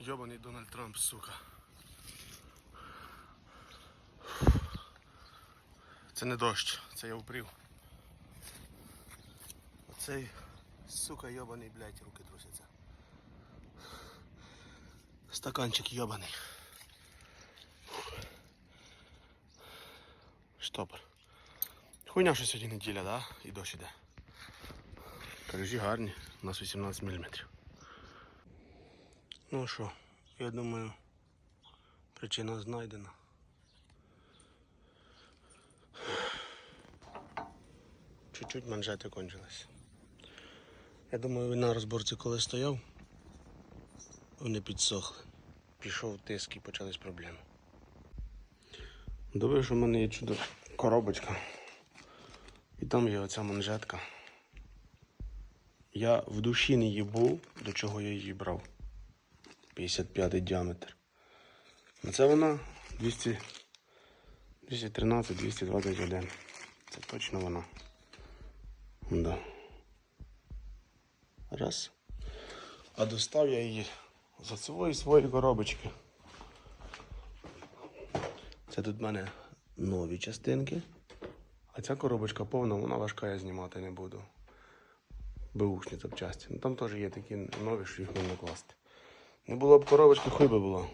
Йобаний Дональд Трамп, сука. Це не дощ, це я впрів. Оцей, сука, йобаний, блядь, руки трусяться. Стаканчик йобаний. Штопор. Хуйня, що сьогодні неділя, да? І дощ іде. Корежі гарні, у нас 18 мм. Ну що, я думаю, причина знайдена. Чуть-чуть манжети кончились. Я думаю, він на розборці коли стояв, вони підсохли. Пішов тиск і почались проблеми. Добре, що в мене є чудо коробочка. І там є оця манжетка. Я в душі не їбу, до чого я її брав. 55 діаметр. А це вона 213, 221. Це точно вона. Да. Раз. А достав я її за свої свої коробочки. Це тут в мене нові частинки. А ця коробочка повна, вона важка, я знімати не буду. Беушні запчасті. Ну там теж є такі нові, що їх можна класти. Не було б коробочки, хуй би було.